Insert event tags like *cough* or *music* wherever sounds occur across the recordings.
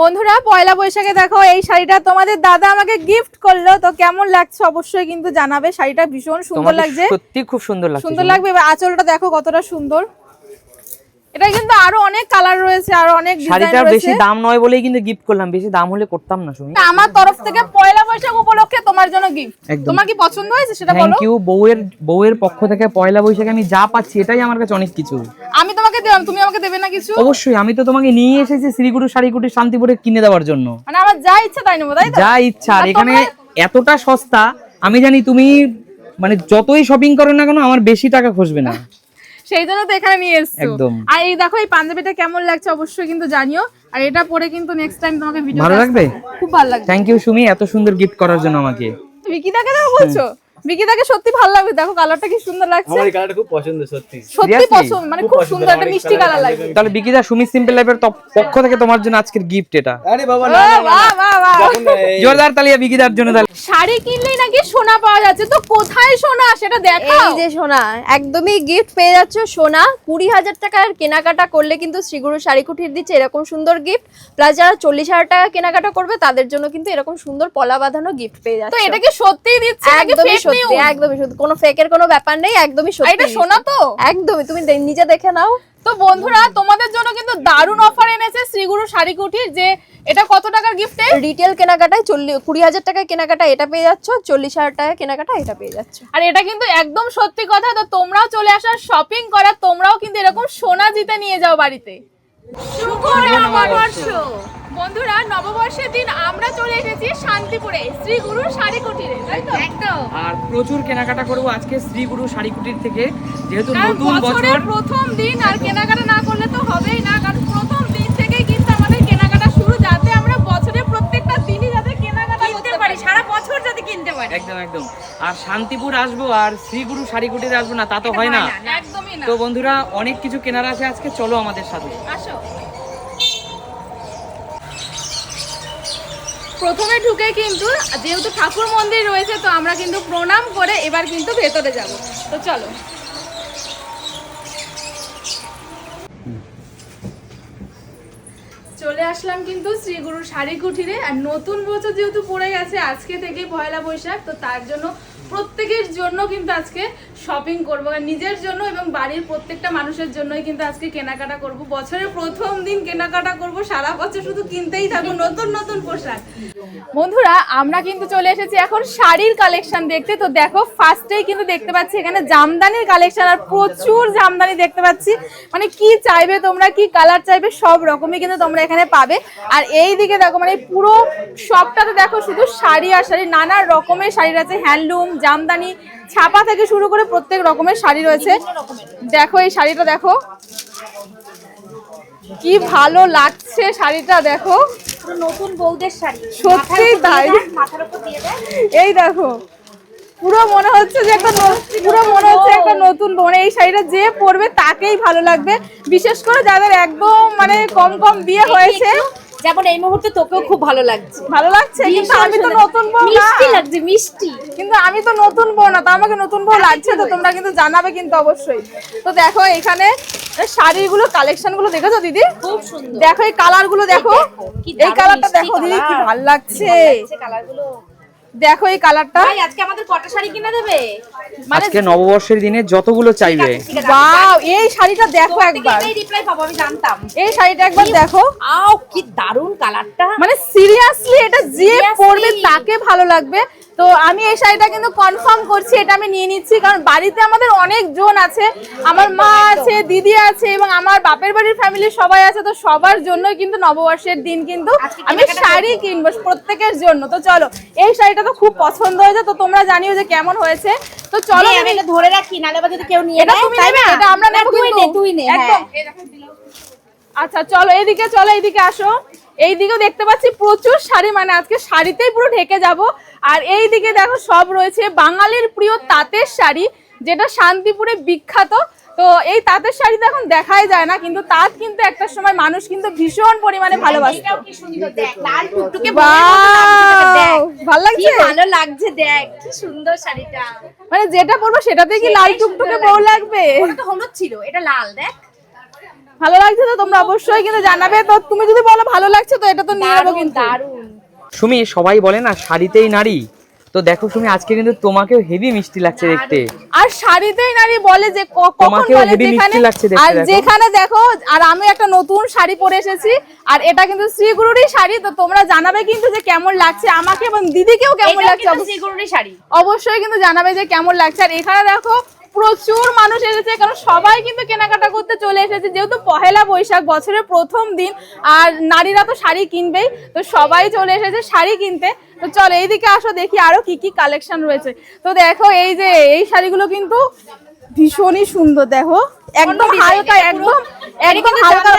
বন্ধুরা পয়লা বৈশাখে দেখো এই শাড়িটা তোমাদের দাদা আমাকে গিফট করল। তো কেমন লাগছে অবশ্যই কিন্তু জানাবে। শাড়িটা ভীষণ সুন্দর লাগছে। সত্যি খুব সুন্দর লাগছে সুন্দর লাগবে এবার আঁচলটা দেখো কতটা সুন্দর। এটা কিন্তু আরও অনেক কালার রয়েছে আর অনেক শাড়িটার বেশি দাম নয় বলেই কিন্তু গিফট করলাম বেশি দাম হলে করতাম না সুমি। আমার তরফ থেকে পয়লা বৈশাখ উপলক্ষে তোমার জন্য গিফট তোমার কি পছন্দ হয়েছে সেটা বলো? থ্যাংক ইউ বউয়ের বউয়ের পক্ষ থেকে পয়লা বৈশাখে আমি যা পাচ্ছি এটাই আমার কাছে অনেক কিছু। আমি তোমাকে দিলাম তুমি আমাকে দেবে না কিছু? অবশ্যই আমি তো তোমাকে নিয়ে এসেছি শ্রীগুরু শাড়িকুটি শান্তিপুরে কিনে দেওয়ার জন্য। মানে আমার যা ইচ্ছা তাই নেব তাই তো? যা ইচ্ছা আর এখানে এতটা সস্তা আমি জানি তুমি মানে যতই শপিং করো না কেন আমার বেশি টাকা খসবে না। সেই জন্য তো এখানে নিয়ে এসছো। আর এই দেখো এই পাঞ্জাবিটা কেমন লাগছে অবশ্যই কিন্তু জানিও। আর এটা পরে কিন্তু নেক্সট টাইম তোমাকে ভিডিও ভালো লাগবে? খুব ভালো লাগবে। থ্যাংক ইউ সুমি এত সুন্দর গিফট করার জন্য আমাকে। তুমি কি দেখা দাও বলছো? বিকিদাকে সত্যি ভালো লাগবে দেখো কালারটা কি সুন্দর লাগছে। আমার এই কালারটা খুব পছন্দ সত্যি। সত্যি পছন্দ মানে খুব সুন্দর একটা মিষ্টি কালার তাহলে বিকিদা সুমি সিম্পল লাইফের পক্ষ থেকে তোমার জন্য আজকের গিফট এটা। আরে বাবা না বাহ, বাহ, বাহ। জোরদার তালিয়া বিকিদার জন্য তাহলে। শাড়ি কিনলেই নাকি সোনা পাওয়া যাচ্ছে। তো কোথায় সোনা? সেটা দেখাও। এই যে সোনা একদমই গিফট পেয়ে যাচ্ছ সোনা। কুড়ি হাজার টাকার কেনাকাটা করলে কিন্তু শ্রীগুরু শাড়ি কুঠির দিচ্ছে এরকম সুন্দর গিফট প্লাস যারা চল্লিশ হাজার টাকা কেনাকাটা করবে তাদের জন্য কিন্তু এরকম সুন্দর পলা বাঁধানো গিফট পেয়ে তো যাচ্ছে এটা কি সত্যিই দিচ্ছে নাকি একদমই সত্যি একদমই সত্যি। কোনো ফেকের কোনো ব্যাপার নেই একদমই সত্যি এটা সোনা তো? একদমই তুমি নিজে দেখে নাও। তো বন্ধুরা তোমাদের জন্য কিন্তু দারুণ অফার এনেছে শ্রীগুরু শাড়ি কুটির যে এটা কত টাকার গিফটে রিটেল কেনাকাটায় চল্লিশ কুড়ি হাজার টাকায় কেনাকাটা এটা পেয়ে যাচ্ছ চল্লিশ হাজার টাকা কেনাকাটা এটা পেয়ে যাচ্ছ। আর এটা কিন্তু একদম সত্যি কথা তো তোমরাও চলে আসা শপিং করা তোমরাও কিন্তু এরকম সোনা জিতে নিয়ে যাও বাড়িতে। নববর্ষ বন্ধুরা নববর্ষের দিন আমরা চলে এসেছি শান্তিপুরে শ্রী গুরু শাড়ি কুটিরে তাই তো? একদম। আর প্রচুর কেনাকাটা করব আজকে শ্রীগুরু শাড়িকুটির থেকে যেহেতু নতুন বছরের প্রথম দিন আর কেনাকাটা না করলে তো হবেই না কারণ প্রথম দিন থেকেই কিন্তু আমাদের কেনাকাটা শুরু যাতে আমরা বছরের প্রত্যেকটা দিনই যাতে কেনাকাটা করতে পারি সারা বছর যাতে কিনতে পারি। একদম একদম। আর শান্তিপুর আসব আর শ্রীগুরু শাড়িকুটিতে আসব না তা তো হয় না। একদমই না। তো বন্ধুরা অনেক কিছু কেনার আছে আজকে চলো আমাদের সাথে আসো প্রথমে ঢুকে কিন্তু, যেহেতু ঠাকুর মন্দির রয়েছে, তো আমরা কিন্তু প্রণাম করে এবার কিন্তু ভেতরে যাব। তো চলো। চলে আসলাম কিন্তু শ্রী শ্রীগুরু শাড়ি কুঠিরে আর নতুন বছর যেহেতু পড়ে গেছে, আজকে থেকে পয়লা বৈশাখ, তো তার জন্য প্রত্যেকের জন্য কিন্তু আজকে শপিং করব। নিজের জন্য এবং বাড়ির প্রত্যেকটা মানুষের জন্যই কিন্তু আজকে কেনাকাটা করব। বছরের প্রথম দিন কেনাকাটা করব। সারা বছর শুধু কিনতেই থাকব নতুন নতুন পোশাক। বন্ধুরা, আমরা কিন্তু চলে এসেছি এখন শাড়ির কালেকশন দেখতে। তো দেখো ফার্স্টেই কিন্তু দেখতে পাচ্ছি এখানে জামদানির কালেকশন আর প্রচুর জামদানি দেখতে পাচ্ছি। মানে কি চাইবে তোমরা, কি কালার চাইবে, সব রকমই কিন্তু তোমরা এখানে পাবে। আর এই দিকে দেখো মানে পুরো সবটাতে দেখো শুধু শাড়ি আর শাড়ি। নানা রকমের শাড়ি আছে। হ্যান্ডলুম, জামদানি ছাপা থেকে শুরু করে প্রত্যেক রকমের শাড়ি রয়েছে। দেখো এই শাড়িটা দেখো। কি ভালো লাগছে শাড়িটা দেখো। নতুন বউদের শাড়ি। সত্যি তাই? এই দেখো। পুরো মনে হচ্ছে যে একটা পুরো মনে হচ্ছে একটা নতুন বউ। মানে এই শাড়িটা যে পরবে তাকেই ভালো লাগবে। বিশেষ করে যাদের একদম মানে কম কম বিয়ে হয়েছে। যেমন এই মুহূর্তে তোকেও খুব ভালো লাগছে। ভালো লাগছে কিন্তু আমি তো নতুন বউ না। মিষ্টি লাগছে মিষ্টি। কিন্তু আমি তো নতুন বউ না তো আমাকে নতুন বউ লাগছে তো তোমরা কিন্তু জানাবে কিন্তু অবশ্যই। তো দেখো এখানে শাড়িগুলো কালেকশনগুলো দেখেছ দিদি? খুব সুন্দর। দেখো এই কালারগুলো দেখো এই কালারটা দেখো দিদি কি। ভালো লাগছে। কালারগুলো দেখো এই কালারটা। ভাই আজকে আমাদের কটা শাড়ি কিনে দেবে? মানে আজকে নববর্ষের দিনে যতগুলো চাইবে। ওয়াও এই শাড়িটা দেখো একবার। এই রিপ্লাই পাবো আমি জানতাম। এই শাড়িটা একবার দেখো। আও কি দারুণ কালারটা। মানে সিরিয়াসলি এটা যে পরলে পরবে তাকে ভালো লাগবে। তো আমি এই শাড়িটা কিন্তু কনফার্ম করছি এটা আমি নিয়ে নিচ্ছি কারণ বাড়িতে আমাদের অনেক জন আছে। আমার মা আছে দিদি আছে এবং আমার বাপের বাড়ির ফ্যামিলি সবাই আছে তো সবার জন্যই কিন্তু নববর্ষের দিন কিন্তু আমি শাড়ি কিনবো প্রত্যেকের জন্য। তো চলো এই শাড়িটা তো খুব পছন্দ হয়েছে তো তোমরা জানিও যে কেমন হয়েছে। তো চলো আমি এটা ধরে রাখি নালে যদি কেউ নিয়ে এটা তুমি নেবে? এটা আমরা নেব তুই। নে তুই নে একদম। হ্যাঁ আচ্ছা চলো এইদিকে চলো এইদিকে আসো। এইদিকেও দেখতে পাচ্ছি প্রচুর শাড়ি মানে আজকে শাড়িতেই পুরো ঢেকে যাব। আর এইদিকে দেখো সব রয়েছে। বাঙালির প্রিয় তাঁতের শাড়ি যেটা শান্তিপুরে বিখ্যাত। তো এই তাঁতের শাড়ি তো এখন দেখাই যায় না কিন্তু তাঁত কিন্তু একটা সময় মানুষ কিন্তু ভীষণ পরিমাণে ভালোবাসে! ভালো লাগছে? ভালো লাগছে দেখ কি সুন্দর শাড়িটা। মানে যেটা পরবো সেটাতে কি লাল টুকটুকে বউ লাগবে? হলুদ ছিল এটা লাল দেখ। ভালো লাগছে তো তোমরা অবশ্যই কিন্তু জানাবে। তো তুমি যদি বলো ভালো লাগছে তো এটা তো নিয়ে দারুণ কিন্তু। সুমি সবাই বলে না শাড়িতেই নারী। তো দেখো সুমি আজকে কিন্তু তোমাকেও হেভি মিষ্টি লাগছে দেখতে। আর শাড়িতেই নারী বলে যে তোমাকেও বলে যেখানে মিষ্টি লাগছে দেখতে, আর দেখো। যেখানে দেখো আর আমি একটা নতুন শাড়ি পরে এসেছি আর এটা কিন্তু শ্রীগুরুরই শাড়ি তো তোমরা জানাবে কিন্তু যে কেমন লাগছে আমাকে এবং দিদিকেও কেমন লাগছে। কিন্তু অবশ্যই- সিকিউরিটি শাড়ি। অবশ্যই কিন্তু জানাবে যে কেমন লাগছে। আর এখানে দেখো প্রচুর মানুষ এসেছে কারণ সবাই কিন্তু কেনাকাটা করতে চলে এসেছে। যেহেতু পহেলা বৈশাখ বছরের প্রথম দিন আর নারীরা তো শাড়ি কিনবেই তো সবাই চলে এসেছে শাড়ি কিনতে। তো চল এইদিকে আসো দেখি আরও কি কি কালেকশন রয়েছে। তো দেখো এই যে এই শাড়িগুলো কিন্তু ভীষণই সুন্দর দেখো। একদম হালকা একদম একদম হালকা।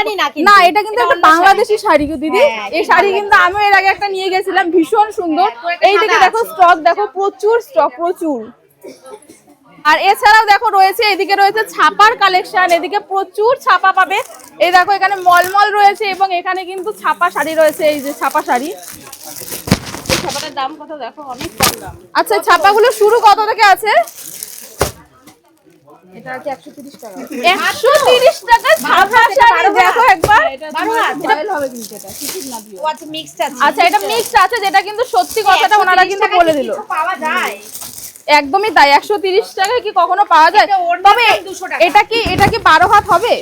না এটা কিন্তু একটা। বাংলাদেশি শাড়ি দিদি। হ্যাঁ, এই শাড়ি কিন্তু আমিও এর আগে একটা নিয়ে গেছিলাম ভীষণ সুন্দর। হ্যাঁ, এইদিকে দেখো স্টক দেখো প্রচুর স্টক প্রচুর। আর এছাড়াও দেখো রয়েছে এদিকে রয়েছে ছাপার কালেকশন এদিকে প্রচুর ছাপা পাবে। এই দেখো এখানে মলমল রয়েছে এবং এখানে কিন্তু ছাপা শাড়ি রয়েছে এই যে ছাপা শাড়ি। ছাপাটার দাম কত দেখো অনেক কম দাম। আচ্ছা ছাপাগুলো শুরু কত থেকে আছে? এটা আছে একশো তিরিশ টাকা। একশো তিরিশ টাকা ছাপা শাড়ি দেখো একবার। বারো হবে কিন্তু এটা ও আচ্ছা মিক্সড আছে। আচ্ছা এটা মিক্সড আছে যেটা কিন্তু সত্যি কথাটা ওনারা 130 কিন্তু বলে দিল। পাওয়া যায়। একদমই তাই একশো তিরিশ টাকায় কি কখনো পাওয়া যায় তবে দাম 200 টাকা। এটা কি এটা কি বারো হাত হবে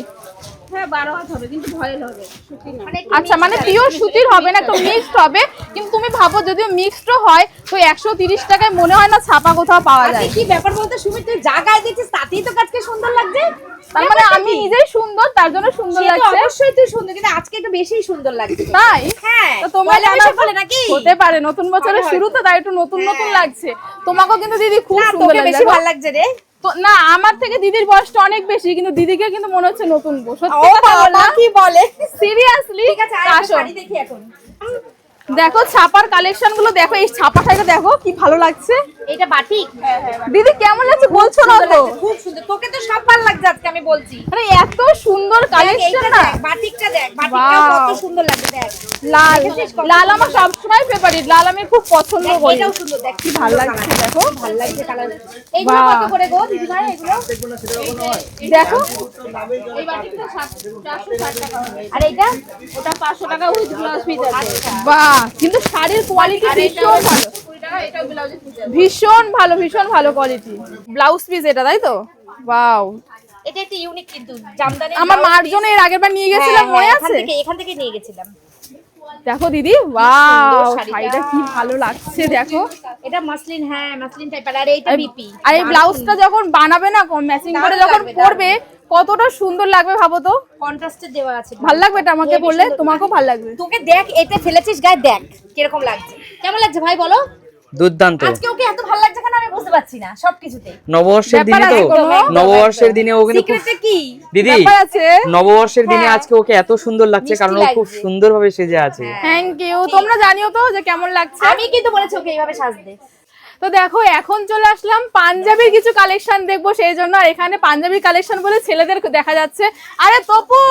হ্যাঁ বারো হাত হবে কিন্তু ভয়েল হবে সুতি না। মানে আচ্ছা মানে পিওর সুতির হবে না একটু মিক্সড হবে। কিন্তু তুমি ভাবো যদিও মিক্সড হয় তো একশো তিরিশ টাকায় মনে হয় না ছাপা কোথাও পাওয়া যায়। কি ব্যাপার বলতে সুমিত তুই যা গায়ে তাতেই তো কাজকে সুন্দর লাগছে? তার মানে আমি নিজেই সুন্দর তার জন্য সুন্দর লাগছে। অবশ্যই তুই সুন্দর কিন্তু আজকে একটু বেশি সুন্দর লাগছে। তাই? হ্যাঁ তো তোমরা বলে নাকি? হতে পারে নতুন বছরের শুরু তো তাই একটু নতুন নতুন লাগছে। তোমাকেও কিন্তু দিদি খুব না সুন্দর লাগছে। বেশি ভালো লাগছে রে। না আমার থেকে দিদির বয়সটা অনেক বেশি কিন্তু দিদিকে কিন্তু মনে হচ্ছে নতুন বউ। সত্যি কথা বললাম কি বলে? সিরিয়াসলি ঠিক আছে দেখি এখন। দেখো ছাপার কালেকশনগুলো দেখো এই ছাপা শাড়িটা দেখো কি ভালো লাগছে। এটা বাটিক। দিদি কেমন লাগছে? বলছো না তো। খুব সুন্দর তোকে তো সব ভালো লাগছে আজকে আমি বলছি। আরে এত সুন্দর কালেকশন না। বাটিকটা দেখ বাটিকটা কত সুন্দর লাগছে দেখ। লাল। লাল আমার সবসময় ফেভারিট লাল আমি খুব পছন্দ করি। এটাও সুন্দর দেখ কি ভালো লাগছে দেখো। ভালো লাগছে কালার এইগুলো। কত করে গো দিদি ভাই এগুলো দেখো। এই বাটিকটা 460 টাকা। আর এইটা ওটা পাঁচশো টাকা উইথ ব্লাউজ পিস আছে বাহ কিন্তু শাড়ির কোয়ালিটি ভীষণ ভালো। ভীষণ ভালো ভীষণ ভালো কোয়ালিটি ব্লাউজ পিস এটা তাই তো? এটা একটু ইউনিক কিন্তু জামদানি আমার মার জন্য এর আগের বার নিয়ে গেছিলাম মনে হ্যাঁ, আছে? এখান থেকে নিয়ে গেছিলাম। দেখো দিদি ওয়াও শাড়িটা। শাড়িটা কি ভালো লাগছে দেখো। এটা মাসলিন হ্যাঁ মাসলিন টাইপের আর এইটা বিপি আর এই ব্লাউজটা যখন বানাবে না ম্যাচিং করে যখন পরবে কতটা সুন্দর লাগবে ভাবো তো? কন্ট্রাস্টে দেওয়া আছে। ভালো লাগবে এটা আমাকে বললে? তোমাকেও ভালো লাগবে। তোকে দেখ এটা ফেলেছিস গায়ে দেখ কীরকম লাগছে। কেমন লাগছে ভাই বলো? দুর্দান্ত। আজকে ওকে এত ভালো লাগছে কেন আমি বুঝতে পারছি না সবকিছুতে। নববর্ষের দিনে তো নববর্ষের দিনে ও কিন্তু কি? দিদি নববর্ষের দিনে হ্যাঁ। আজকে ওকে এত সুন্দর লাগছে কারণ ও খুব। সুন্দরভাবে সেজে আছে। থ্যাংক ইউ তোমরা জানিও তো যে কেমন লাগছে? আমি কিন্তু বলেছি ওকে এইভাবে সাজতে। তো দেখো এখন চলে আসলাম পাঞ্জাবির কিছু কালেকশন দেখব সেই জন্য আর এখানে পাঞ্জাবি কালেকশন বলে ছেলেদের দেখা যাচ্ছে। আরে তপু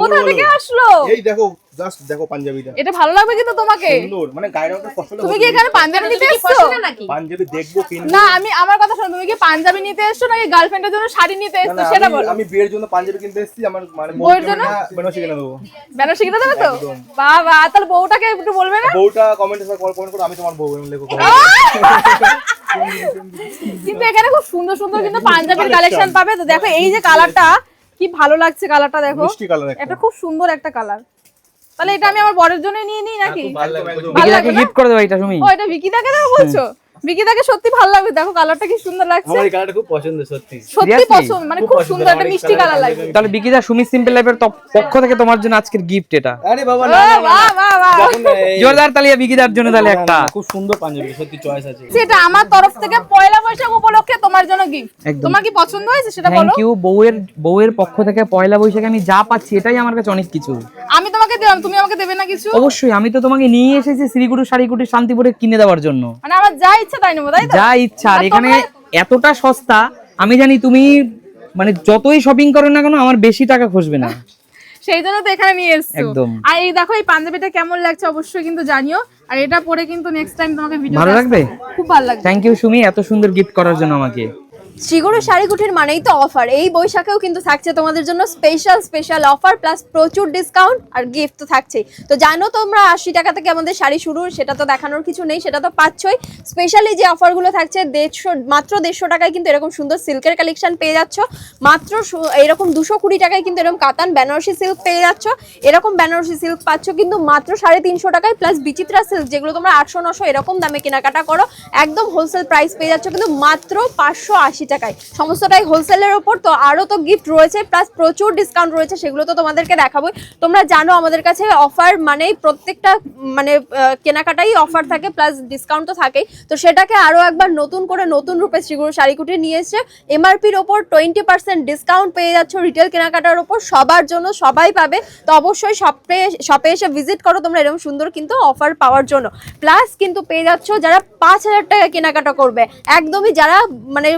কোথা থেকে আসলো? এই দেখো জাস্ট দেখো পাঞ্জাবিটা। এটা ভালো লাগবে কিন্তু তোমাকে। সুন্দর মানে গায়ের মধ্যে ফসল তুমি কি এখানে পাঞ্জাবি নিতে এসছো? নাকি? পাঞ্জাবি দেখব কিনবো। না আমি আমার কথা শোনো তুমি কি পাঞ্জাবি নিতে এসছো নাকি গার্লফ্রেন্ডের জন্য শাড়ি নিতে এসছো সেটা বলো। আমি বিয়ের জন্য পাঞ্জাবি কিনতে এসেছি আমার মানে বউয়ের জন্য? বেনারসি কিনে দেবো। বেনারসি কিনে দেবে তো? বাবা তাহলে বউটাকে একটু বলবে না? বউটা কমেন্টে কমেন্ট করো আমি তোমার বউ লেখো কিন্তু এখানে খুব সুন্দর সুন্দর কিন্তু পাঞ্জাবির কালেকশন পাবে। তো দেখো এই যে কালারটা কি ভালো লাগছে কালারটা দেখো। মিষ্টি কালার একটা। এটা খুব সুন্দর একটা কালার তাহলে এটা আমি আমার বরের জন্য নিয়ে নিই নাকি? ভালো লাগে লাগবে গিফট করে দেবো এটা তুমি ও এটা বিকি দাকে দাও বলছো? বিকিদাকে সত্যি ভালো লাগবে দেখো কালারটা কি সুন্দর লাগছে। আমার এই কালারটা খুব পছন্দ সত্যি। সত্যি পছন্দ মানে খুব সুন্দর একটা মিষ্টি কালার লাগবে। তাহলে বিকিদা সুমি সিম্পল লাইফের পক্ষ থেকে তোমার জন্য আজকের গিফট এটা। আরে বাবা না বাহ, বাহ, বাহ। জোরদার তালিয়া বিকিদার জন্য তাহলে একটা। খুব সুন্দর পাঞ্জাবি সত্যি চয়েস আছে। সেটা আমার তরফ থেকে পয়লা বৈশাখ উপলক্ষে তোমার জন্য গিফট তোমার কি পছন্দ হয়েছে সেটা বলো? থ্যাংক ইউ বউয়ের বউয়ের পক্ষ থেকে পয়লা বৈশাখে আমি যা পাচ্ছি এটাই আমার কাছে অনেক কিছু। আমি তোমাকে দিলাম তুমি আমাকে দেবে না কিছু? অবশ্যই আমি তো তোমাকে নিয়ে এসেছি শ্রীগুরু শাড়িকুটি শান্তিপুরে কিনে দেওয়ার জন্য। মানে আমার যা ইচ্ছা তাই নেব তাই যা ইচ্ছা আর এখানে এতটা সস্তা আমি জানি তুমি মানে যতই শপিং করো না কেন আমার বেশি টাকা খসবে না। *laughs* সেই জন্য তো এখানে নিয়ে এসছো। একদম। আর এই দেখো এই পাঞ্জাবিটা কেমন লাগছে অবশ্যই কিন্তু জানিও। আর এটা পরে কিন্তু নেক্সট টাইম তোমাকে ভিডিও ভালো লাগবে? খুব ভালো লাগবে। থ্যাংক ইউ সুমি এত সুন্দর গিফট করার জন্য আমাকে। শ্রীগুরু শাড়িকুঠির মানেই তো অফার এই বৈশাখেও কিন্তু থাকছে তোমাদের জন্য স্পেশাল স্পেশাল অফার প্লাস প্রচুর ডিসকাউন্ট আর গিফট তো থাকছেই। তো জানো তোমরা আশি টাকা থেকে আমাদের শাড়ি শুরু, সেটা তো দেখানোর কিছু নেই, সেটা তো পাচ্ছই। স্পেশালি যে অফারগুলো থাকছে, দেড়শো, মাত্র দেড়শো টাকায় কিন্তু এরকম সুন্দর সিল্কের কালেকশন পেয়ে যাচ্ছ। মাত্র এরকম দুশো কুড়ি টাকায় কিন্তু এরকম কাতান বেনারসি সিল্ক পেয়ে যাচ্ছ। এরকম বেনারসি সিল্ক পাচ্ছ কিন্তু মাত্র সাড়ে তিনশো টাকায় প্লাস বিচিত্রা সিল্ক যেগুলো তোমরা আটশো, নশো এরকম দামে কেনাকাটা করো। একদম হোলসেল প্রাইস পেয়ে যাচ্ছ কিন্তু মাত্র পাঁচশো আশি টাকায়। সমস্তটাই হোলসেলের ওপর, তো আরও তো গিফট রয়েছে প্লাস প্রচুর ডিসকাউন্ট রয়েছে, সেগুলো তো তোমাদেরকে দেখাবোই। তোমরা জানো আমাদের কাছে অফার মানে প্রত্যেকটা মানে কেনাকাটাই অফার থাকে প্লাস ডিসকাউন্ট তো থাকেই। তো সেটাকে আরও একবার নতুন করে নতুন রূপে শ্রীগুরু শাড়িকুটি নিয়ে এসছে। এমআরপির ওপর টোয়েন্টি পার্সেন্ট ডিসকাউন্ট পেয়ে যাচ্ছ রিটেল কেনাকাটার ওপর, সবার জন্য সবাই পাবে। তো অবশ্যই শপে শপে এসে ভিজিট করো তোমরা, এরকম সুন্দর কিন্তু অফার পাওয়ার জন্য। প্লাস কিন্তু পেয়ে যাচ্ছ যারা পাঁচ হাজার টাকা কেনাকাটা করবে। একদমই যারা মানে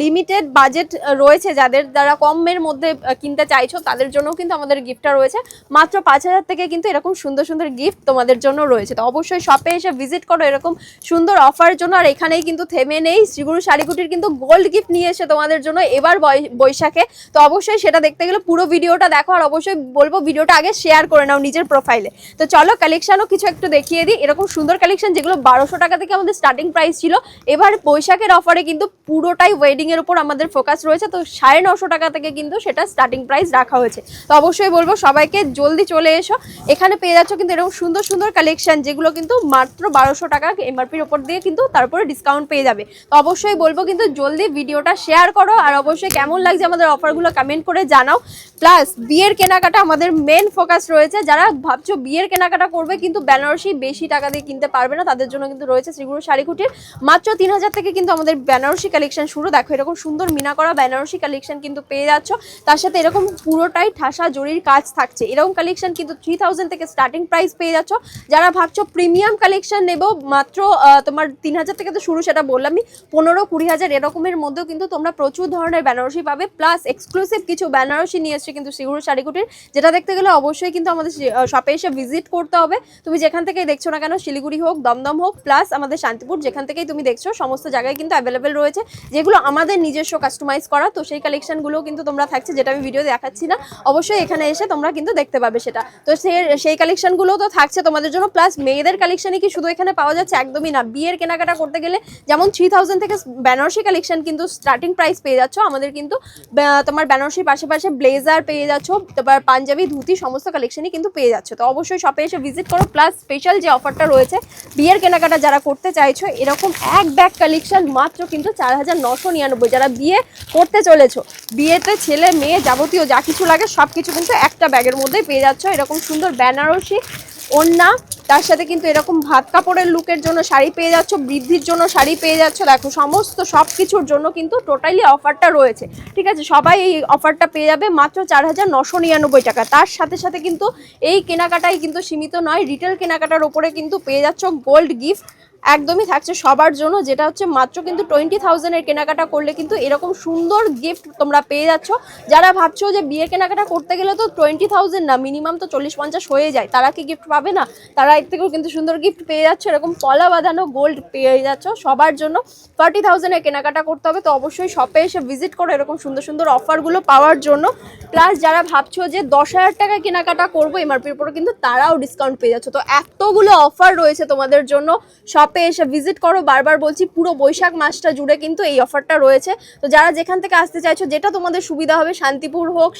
লিমিটেড বাজেট রয়েছে যাদের যারা কমের মধ্যে কিনতে চাইছো, তাদের জন্য কিন্তু আমাদের গিফটটা রয়েছে। মাত্র পাঁচ হাজার থেকে কিন্তু এরকম সুন্দর সুন্দর গিফট তোমাদের জন্য রয়েছে। তো অবশ্যই শপে এসে ভিজিট করো এরকম সুন্দর অফারের জন্য। আর এখানেই কিন্তু থেমে নেই, শ্রীগুরু শাড়িকুটির কিন্তু গোল্ড গিফট নিয়ে এসে তোমাদের জন্য এবার বৈশাখে। তো অবশ্যই সেটা দেখতে গেলে পুরো ভিডিওটা দেখো। আর অবশ্যই বলব ভিডিওটা আগে শেয়ার করে নাও নিজের প্রোফাইলে তো চলো কালেকশনও কিছু একটু দেখিয়ে দিই। এরকম সুন্দর কালেকশন যেগুলো বারোশো টাকা থেকে আমাদের স্টার্টিং প্রাইস ছিল, এবার বৈশাখের অফারে কিন্তু পুরোটাই ওয়েডিং এর উপর আমাদের ফোকাস রয়েছে, তো সাড়ে নশো টাকা থেকে কিন্তু সেটা স্টার্টিং প্রাইস রাখা হয়েছে। তো অবশ্যই বলব, সবাইকে জলদি চলে এসো। এখানে পেয়ে যাচ্ছ কিন্তু এরকম সুন্দর সুন্দর কালেকশন যেগুলো কিন্তু মাত্র বারোশো টাকা এমআরপির ওপর দিয়ে কিন্তু তারপরে ডিসকাউন্ট পেয়ে যাবে। তো অবশ্যই বলব কিন্তু জলদি ভিডিওটা শেয়ার করো, আর অবশ্যই কেমন লাগছে আমাদের অফারগুলো কমেন্ট করে জানাও। প্লাস বিয়ের কেনাকাটা আমাদের মেন ফোকাস রয়েছে। যারা ভাবছ বিয়ের কেনাকাটা করবে কিন্তু বেনারসি বেশি টাকা দিয়ে কিনতে পারবে না, তাদের জন্য কিন্তু রয়েছে শ্রীগুরু শাড়িকুটির মাত্র তিন হাজার থেকে কিন্তু আমাদের বেনারসি কালেকশন শুরু। দেখো, এরকম সুন্দর মিনা করা বেনারসি কালেকশন কিন্তু পেয়ে যাচ্ছ। তার সাথে এরকম পুরোটাই ঠাসা জরির কাজ থাকছে। এরকম কালেকশন কিন্তু থ্রি থাউজেন্ড থেকে স্টার্টিং প্রাইস পেয়ে যাচ্ছ। যারা ভাবছ প্রিমিয়াম কালেকশন নেব, মাত্র তোমার তিন হাজার থেকে তো শুরু, সেটা বললামই, পনেরো কুড়ি হাজার এরকমের মধ্যেও কিন্তু তোমরা প্রচুর ধরনের বেনারসি পাবে। প্লাস এক্সক্লুসিভ কিছু বেনারসি নিয়ে এসছে কিন্তু সিগুরু শাড়িকুটির, যেটা দেখতে গেলে অবশ্যই কিন্তু আমাদের শপে এসে ভিজিট করতে হবে। তুমি যেখান থেকেই দেখছ না কেন, শিলিগুড়ি হোক, দমদম হোক প্লাস আমাদের শান্তিপুর, যেখান থেকেই তুমি দেখছ, সমস্ত জায়গায় কিন্তু অ্যাভেলেবেল রয়েছে। যেগুলো আমাদের নিজস্ব কাস্টমাইজ করা, তো সেই কালেকশনগুলোও কিন্তু তোমরা থাকছে, যেটা আমি ভিডিও দেখাচ্ছি না। অবশ্যই এখানে এসে তোমরা কিন্তু দেখতে পাবে সেটা। তো সেই কালেকশনগুলোও তো থাকছে তোমাদের জন্য প্লাস মেয়েদের কালেকশনই কি শুধু এখানে পাওয়া যাচ্ছে? একদমই না। বিয়ের কেনাকাটা করতে গেলে যেমন থ্রি থাউজেন্ড থেকে বেনারসি কালেকশন কিন্তু স্টার্টিং প্রাইস পেয়ে যাচ্ছ, আমাদের কিন্তু তোমার বেনারসির পাশে পাশে ব্লেজার পেয়ে যাচ্ছ তারপর পাঞ্জাবি, ধুতি, সমস্ত কালেকশনই কিন্তু পেয়ে যাচ্ছ। তো অবশ্যই শপে এসে ভিজিট করো প্লাস স্পেশাল যে অফারটা রয়েছে, বিয়ের কেনাকাটা যারা করতে চাইছো, এরকম এক ব্যাগ কালেকশন মাত্র কিন্তু চার হাজার নশো নিরানব্বই যারা বিয়ে করতে চলেছো, বিয়েতে ছেলে, মেয়ে যাবতীয় যা কিছু লাগে, সব কিছু কিন্তু একটা ব্যাগের মধ্যেই পেয়ে যাচ্ছ। এরকম সুন্দর বেনারসি ওড়না, তার সাথে কিন্তু এরকম ভাত কাপড়ের লুকের জন্য শাড়ি পেয়ে যাচ্ছ, বৃদ্ধির জন্য শাড়ি পেয়ে যাচ্ছ। দেখো, সমস্ত সব কিছুর জন্য কিন্তু টোটালি অফারটা রয়েছে। ঠিক আছে, সবাই এই অফারটা পেয়ে যাবে মাত্র চার হাজার নশো নিরানব্বই টাকা। তার সাথে সাথে কিন্তু এই কেনাকাটাই কিন্তু সীমিত নয়, রিটেল কেনাকাটার ওপরে কিন্তু পেয়ে যাচ্ছ গোল্ড গিফট একদমই থাকছে সবার জন্য, যেটা হচ্ছে মাত্র কিন্তু টোয়েন্টি থাউজেন্ডের কেনাকাটা করলে কিন্তু এরকম সুন্দর গিফট তোমরা পেয়ে যাচ্ছ। যারা ভাবছ যে বিয়ে কেনাকাটা করতে গেলে তো টোয়েন্টি থাউজেন্ড না মিনিমাম তো চল্লিশ পঞ্চাশ হয়ে যায়। তারা কি গিফট পাবে না? তারা এর থেকেও কিন্তু সুন্দর গিফট পেয়ে যাচ্ছ, এরকম পলা বাঁধানো গোল্ড পেয়ে যাচ্ছ সবার জন্য। ফর্টি থাউজেন্ডের কেনাকাটা করতে হবে তো অবশ্যই শপে এসে ভিজিট করো এরকম সুন্দর সুন্দর অফারগুলো পাওয়ার জন্য। প্লাস যারা ভাবছ যে দশ হাজার টাকা কেনাকাটা করব এমআরপির উপরে কিন্তু তারাও ডিসকাউন্ট পেয়ে যাচ্ছ। তো এতগুলো অফার রয়েছে তোমাদের জন্য শপে এসে ভিজিট করো, বারবার বলছি পুরো বৈশাখ মাসটা জুড়ে কিন্তু এই অফারটা রয়েছে। তো যারা যেখান থেকে আসতে চাইছো, যেটা তোমাদের সুবিধা হবে, শান্তিপুর হোক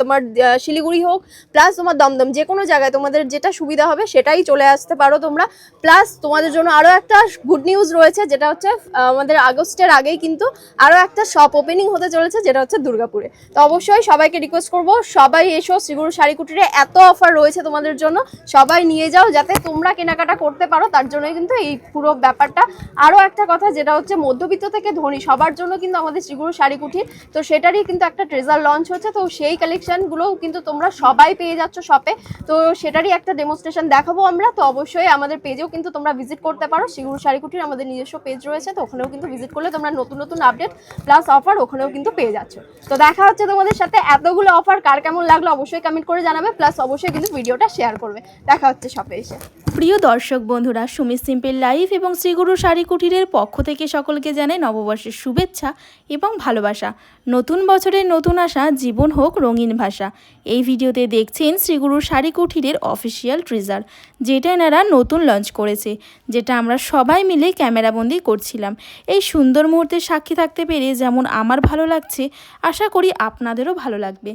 তোমার শিলিগুড়ি হোক প্লাস তোমার দমদম, যে কোনো জায়গায় তোমাদের যেটা সুবিধা হবে সেটাই চলে আসতে পারো তোমরা। প্লাস তোমাদের জন্য আরও একটা গুড নিউজ রয়েছে, যেটা হচ্ছে আমাদের আগস্টের আগেই কিন্তু আরও একটা শপ ওপেনিং হতে চলেছে, যেটা হচ্ছে দুর্গাপুরে। তো অবশ্যই সবাইকে রিকোয়েস্ট করব, সবাই এসো, শ্রীগুরু শাড়ি কুটিরে এত অফার রয়েছে তোমাদের জন্য, সবাই নিয়ে যাও, যাতে তোমরা কেনাকাটা করতে পারো, তার জন্যই কিন্তু এই পুরো ব্যাপারটা। আরও একটা কথা, যেটা হচ্ছে মধ্যবিত্ত থেকে ধনী, সবার জন্য কিন্তু আমাদের শ্রীগুরু শাড়ি কুটির তো সেটারই কিন্তু একটা ট্রেজার লঞ্চ হচ্ছে। তো সেই কালেকশনগুলোও কিন্তু তোমরা সবাই পেয়ে যাচ্ছ শপে তো সেটারই একটা ডেমনস্ট্রেশন দেখাবো আমরা। তো অবশ্যই আমাদের পেজেও কিন্তু তোমরা ভিজিট করতে পারো। শ্রীগুরু শাড়ি কুটির আমাদের নিজস্ব পেজ রয়েছে, তো ওখানেও কিন্তু ভিজিট করলে তোমরা নতুন নতুন আপডেট প্লাস অফার ওখানেও কিন্তু পেয়ে যাচ্ছ। তো দেখা হচ্ছে তোমাদের সাথে। এতগুলো অফার কার কেমন লাগল অবশ্যই কমেন্ট করে জানাবে প্লাস অবশ্যই কিন্তু ভিডিওটা শেয়ার করবে। দেখা হচ্ছে শপে এসে। প্রিয় দর্শক বন্ধুরা সুমি সিম্পল লাইফ এবং শ্রীগুরু শাড়ি কুটিরের পক্ষ থেকে সকলকে জানাই নববর্ষের শুভেচ্ছা এবং ভালোবাসা। নতুন বছরের নতুন আশা, জীবন হোক রঙিন ভাষা। এই ভিডিওতে দেখছেন শ্রীগুরু শাড়ি কুটিরের অফিসিয়াল ট্রিজার, যেটা এনারা নতুন লঞ্চ করেছে, যেটা আমরা সবাই মিলে ক্যামেরাবন্দি করছিলাম। এই সুন্দর মুহূর্তে সাক্ষী থাকতে পেরে যেমন আমার ভালো লাগছে, আশা করি আপনাদেরও ভালো লাগবে।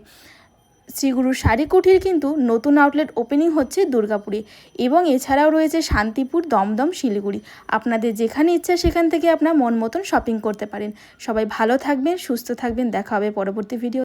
শ্রীগুরু শাড়ি কুঠির কিন্তু নতুন আউটলেট ওপেনিং হচ্ছে দুর্গাপুরে এবং এছাড়াও রয়েছে শান্তিপুর, দমদম, শিলিগুড়ি। আপনাদের যেখানে ইচ্ছা সেখান থেকে আপনার মন মতন শপিং করতে পারেন। সবাই ভালো থাকবেন, সুস্থ থাকবেন। দেখা হবে পরবর্তী ভিডিও